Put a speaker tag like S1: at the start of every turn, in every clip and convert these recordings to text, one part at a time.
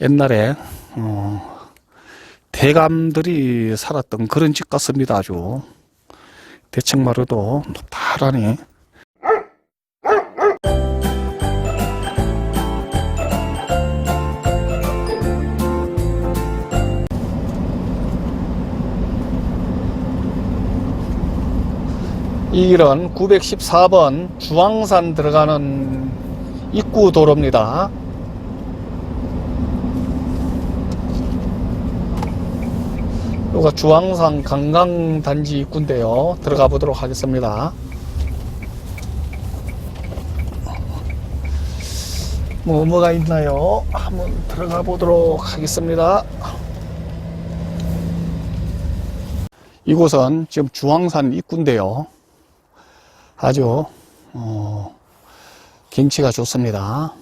S1: 옛날에 어, 대감들이 살았던 그런 집 같습니다. 아주 대청마루도 파란이 이 길은 914번 주황산 들어가는 입구 도로입니다. 여기가 주황산 관광단지 입구인데요. 들어가 보도록 하겠습니다. 뭐, 뭐가 있나요? 한번 들어가 보도록 하겠습니다. 이곳은 지금 주황산 입구인데요. 아주, 어, 경치가 좋습니다.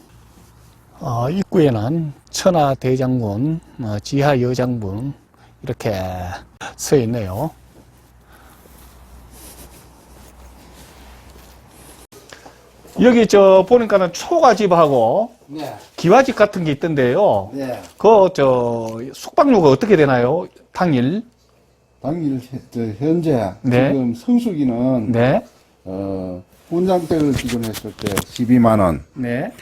S1: 어, 입구에는 천하 대장군, 어, 지하 여장군, 이렇게 서 있네요. 여기 저 보니까는 초가집하고
S2: 네.
S1: 기와집 같은 게 있던데요.
S2: 네.
S1: 그 저 숙박료가 어떻게 되나요? 당일?
S2: 당일 현- 현재
S1: 네.
S2: 지금 성수기는
S1: 네.
S2: 어 혼장백을 지급했을 때 12만 원,
S1: 네.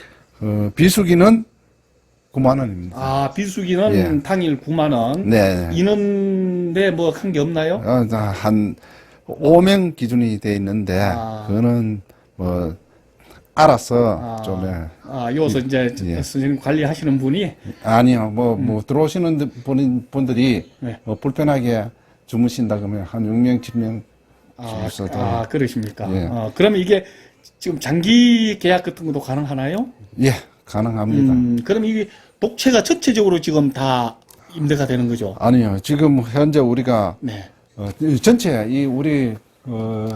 S2: 어, 비수기는 9만 원입니다.
S1: 아, 비수기는
S2: 예.
S1: 당일 9만 원.
S2: 네.
S1: 인원대 뭐 한 게 없나요?
S2: 어, 자, 한 5명 기준이 돼 있는데
S1: 아.
S2: 그거는 뭐 알아서
S1: 아.
S2: 좀 예.
S1: 아, 여기서 이제
S2: 예.
S1: 선생님 관리하시는 분이
S2: 아니요 뭐뭐 들어오시는 분, 분들이
S1: 음. 네.
S2: 뭐 불편하게 주무신다 그러면 한 6명 7명
S1: 아,
S2: 있어도.
S1: 아 그러십니까?
S2: 예.
S1: 어, 그러면 이게 지금 장기 계약 같은 것도 가능하나요?
S2: 예 가능합니다.
S1: 음, 그럼 이게 독채가 전체적으로 지금 다 임대가 되는 거죠?
S2: 아니요 지금 현재 우리가
S1: 네.
S2: 어, 이 전체 이 우리 어,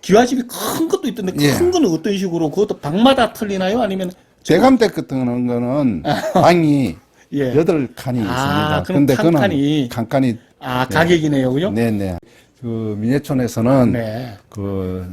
S1: 기와집이 큰 것도 있던데
S2: 예.
S1: 큰 거는 어떤 식으로 그것도 방마다 틀리나요? 아니면
S2: 대감댁 같은 거는 방이
S1: 예.
S2: 여덟 칸이
S1: 아,
S2: 있습니다.
S1: 그럼
S2: 근데
S1: 칸칸이-
S2: 칸칸이
S1: 아 가격이네요, 그죠?
S2: 네네 그 민예촌에서는
S1: 네.
S2: 그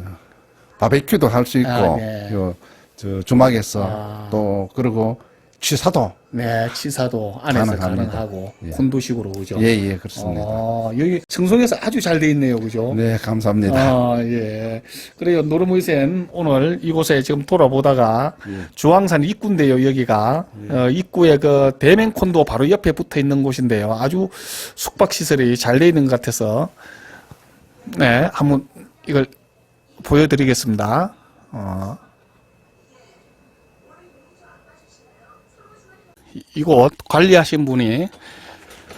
S2: 바베큐도 할 수 있고
S1: 아, 네.
S2: 요, 저 주막에서
S1: 아.
S2: 또 그리고 취사도
S1: 네, 치사도 안에서
S2: 가능합니다.
S1: 가능하고
S2: 예.
S1: 콘도식으로 그죠?
S2: 예 예 그렇습니다.
S1: 어, 여기 청송에서 아주 잘 돼 있네요, 그죠?
S2: 네 감사합니다.
S1: 아, 예. 그래요. 노르무이센 오늘 이곳에 지금 돌아보다가
S2: 예.
S1: 주황산 입구인데요, 여기가. 어, 입구에 그 대맹 콘도 바로 옆에 붙어 있는 곳인데요. 아주 숙박 시설이 잘 돼 있는 것 같아서, 네, 한번 이걸 보여드리겠습니다. 어. 이- 이곳 관리하신 분이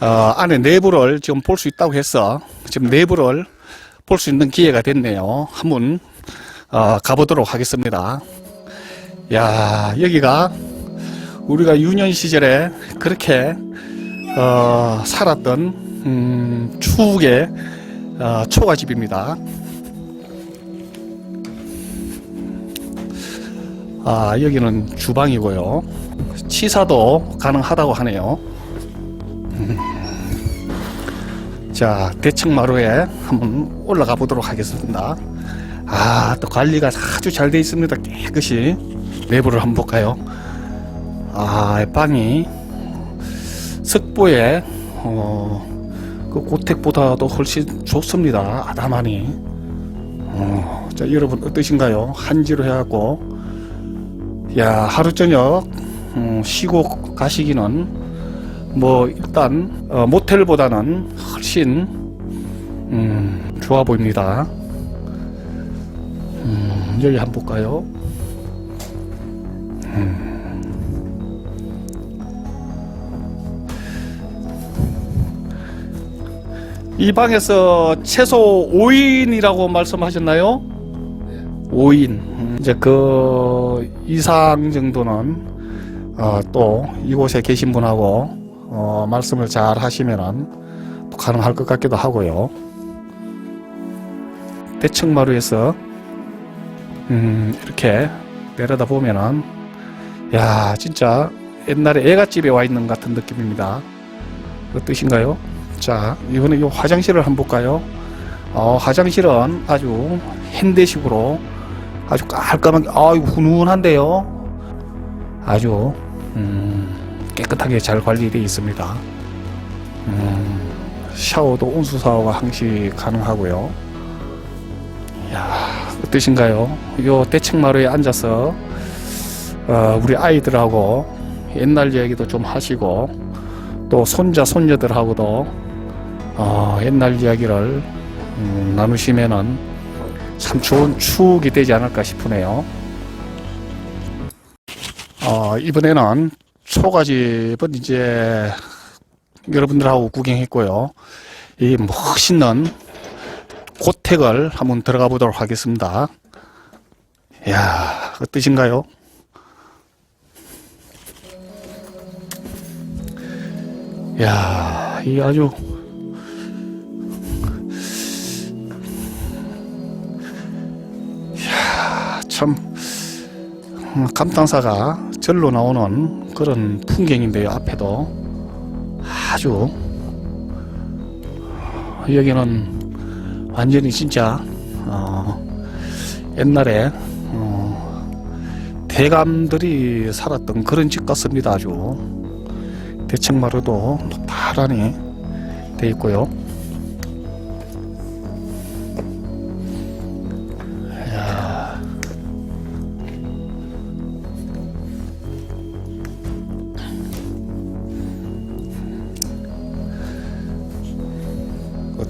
S1: 어, 안에 내부를 지금 볼 수 있다고 해서 지금 내부를 볼 수 있는 기회가 됐네요. 한번 어, 가보도록 하겠습니다. 야 여기가 우리가 유년 시절에 그렇게 어, 살았던 음, 추억의 어, 초가집입니다. 아 여기는 주방이고요. 치사도 가능하다고 하네요. 자, 대청마루에 한번 올라가 보도록 하겠습니다. 아, 또 관리가 아주 잘 돼 있습니다. 깨끗이. 내부를 한번 볼까요? 아, 방이 석보에, 어, 그 고택보다도 훨씬 좋습니다. 아담하니. 어, 자, 여러분 어떠신가요? 한지로 해갖고. 야, 하루 저녁, 음, 쉬고 가시기는 뭐 일단 어, 모텔보다는 훨씬 음, 좋아 보입니다. 음, 여기 한번 볼까요? 음. 이 방에서 최소 5인이라고 말씀하셨나요? 5인. 음, 이제 그 이상 정도는 어, 또 이곳에 계신 분하고 어, 말씀을 잘 하시면은 또 가능할 것 같기도 하고요. 대청마루에서 음, 이렇게 내려다 보면은 야 진짜 옛날에 애갓집에 와 있는 것 같은 느낌입니다. 어떠신가요? 자 이번에 이 화장실을 한번 볼까요? 어, 화장실은 아주 현대식으로 아주 깔끔하게 아유 훈훈한데요. 아주 음, 깨끗하게 잘 관리되어 있습니다. 음, 샤워도 온수 샤워가 항시 가능하고요. 야 어떠신가요? 요 대책마루에 앉아서 어, 우리 아이들하고 옛날 이야기도 좀 하시고 또 손자 손녀들하고도 어, 옛날 이야기를 음, 나누시면은 참 좋은 추억이 되지 않을까 싶으네요. 어, 이번에는 초가집은 이제 여러분들하고 구경했고요. 이 멋있는 고택을 한번 들어가 보도록 하겠습니다. 야 어떠신가요? 야, 이 아주 야, 참 음, 감탄사가 절로 나오는 그런 풍경인데요. 앞에도 아주 여기는 완전히 진짜 어, 옛날에 어, 대감들이 살았던 그런 집 같습니다. 아주 대책마루도 노파란히 돼 있고요.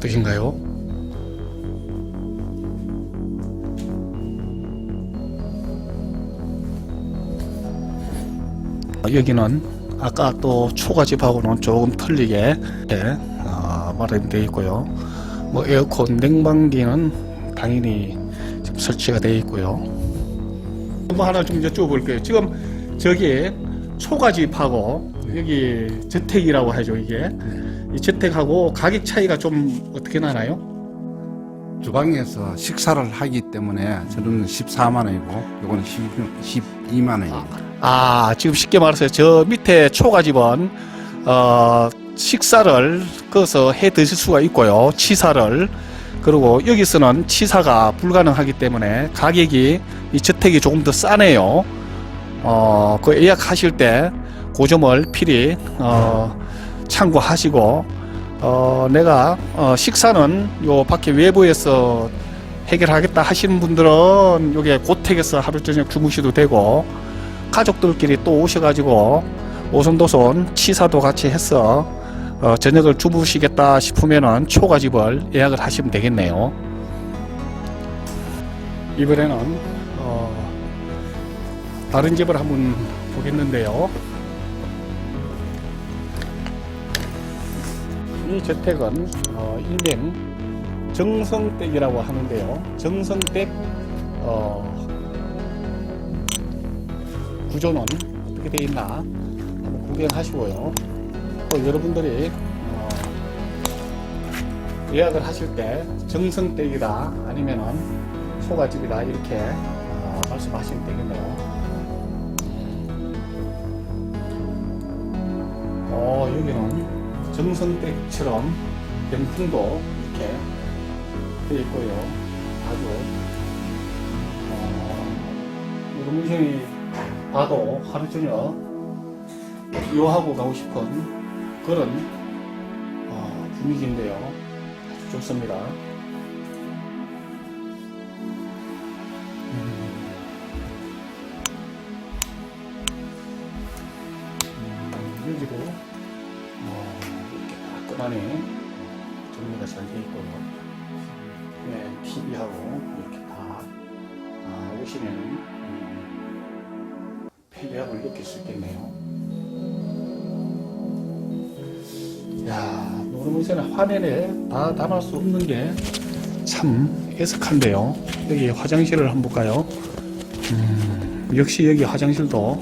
S1: 어떠신가요? 여기는 아까 또 초가집하고는 조금 틀리게 예, 어, 마련되어 있고요. 뭐 에어컨, 냉방기는 당연히 지금 설치가 되어 있고요. 뭐 하나 좀 여쭤볼게요. 지금 저기 초가집하고 여기 저택이라고 하죠 이게 이 저택하고 가격 차이가 좀 어떻게 나나요?
S2: 주방에서 식사를 하기 때문에 저는 14만 원이고 요거는 12만 원입니다.
S1: 아, 지금 쉽게 말해서 저 밑에 초가집은 어, 식사를 거기서 해 드실 수가 있고요. 치사를. 그리고 여기서는 치사가 불가능하기 때문에 가격이 이 저택이 조금 더 싸네요. 어, 그 예약하실 때 그 점을 필히 어, 참고하시고 어, 내가 어, 식사는 요 밖에 외부에서 해결하겠다 하시는 분들은 여기 고택에서 하루 저녁 주무셔도 되고 가족들끼리 또 오셔가지고 오손도손 치사도 같이 해서 어, 저녁을 주무시겠다 싶으면은 초가집을 예약을 하시면 되겠네요. 이번에는 어, 다른 집을 한번 보겠는데요. 이 저택은 어, 일명 정성댁이라고 하는데요. 정성댁 어, 구조는 어떻게 되어 있나 한번 구경하시고요. 또 여러분들이 어, 예약을 하실 때 정성댁이다 아니면은 소가집이다 이렇게 어, 말씀하시면 되겠네요. 어 여기는 정성댁처럼 병풍도 이렇게 되어 있고요. 아주 어, 우리 문생이 봐도 하루 저녁 요하고 가고 싶은 그런 어, 분위기인데요. 아주 좋습니다. 음, 여기도 어, 깔끔하게 정리가 잘 되어 있고요. 네, TV하고 이렇게 다 아, 오시면 음, 편리함을 느낄 수 있겠네요. 야, 노르문세는 화면에 다 담을 수 없는 게 참 애석한데요. 여기 화장실을 한번 볼까요? 음, 역시 여기 화장실도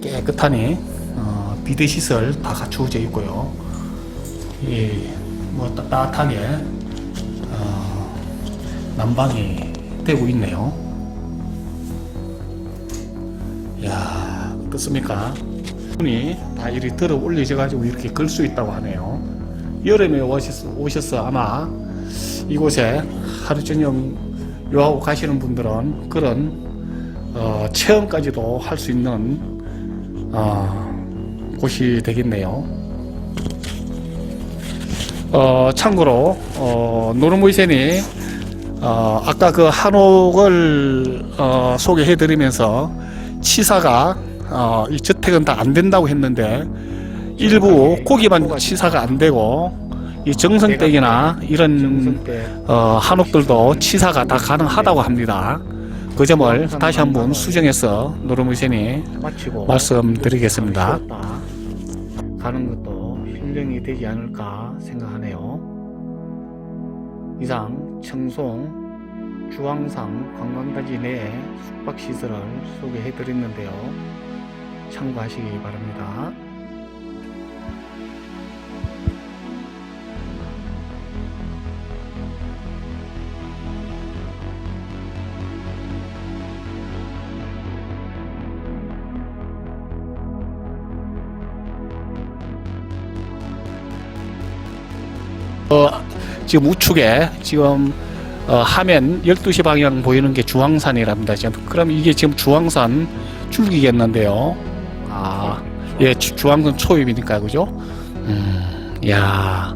S1: 깨끗하니 어, 비대 시설 다 갖추어져 있고요. 이, 뭐 따뜻하게 어, 난방이 되고 있네요. 야 어떻습니까? 문이 다 이리 들어 올려져 가지고 이렇게 걸 수 있다고 하네요. 여름에 오셨어, 오셔서 아마 이곳에 하루 저녁 요하고 가시는 분들은 그런 어, 체험까지도 할 수 있는 어, 곳이 되겠네요. 어, 참고로, 어, 노르무이센이, 어, 아까 그 한옥을, 어, 소개해드리면서 치사가, 어, 이 저택은 다 안 된다고 했는데, 일부 고기만 치사가 안 되고, 이 정성댁이나 이런, 어, 한옥들도 치사가 다 가능하다고 합니다. 그 점을 다시 한번 수정해서 노르무이센이
S3: 말씀드리겠습니다. 가는 것도 실령이 되지 않을까 생각하네요. 이상 청송 주황상 관광단지 내 숙박시설을 소개해 드렸는데요. 참고하시기 바랍니다.
S1: 어, 지금 우측에 지금 어, 화면 12시 방향 보이는 게 주황산이랍니다. 지금 그럼 이게 지금 주황산 줄기겠는데요. 아, 예, 주, 주황산 초입이니까 그죠? 음, 야,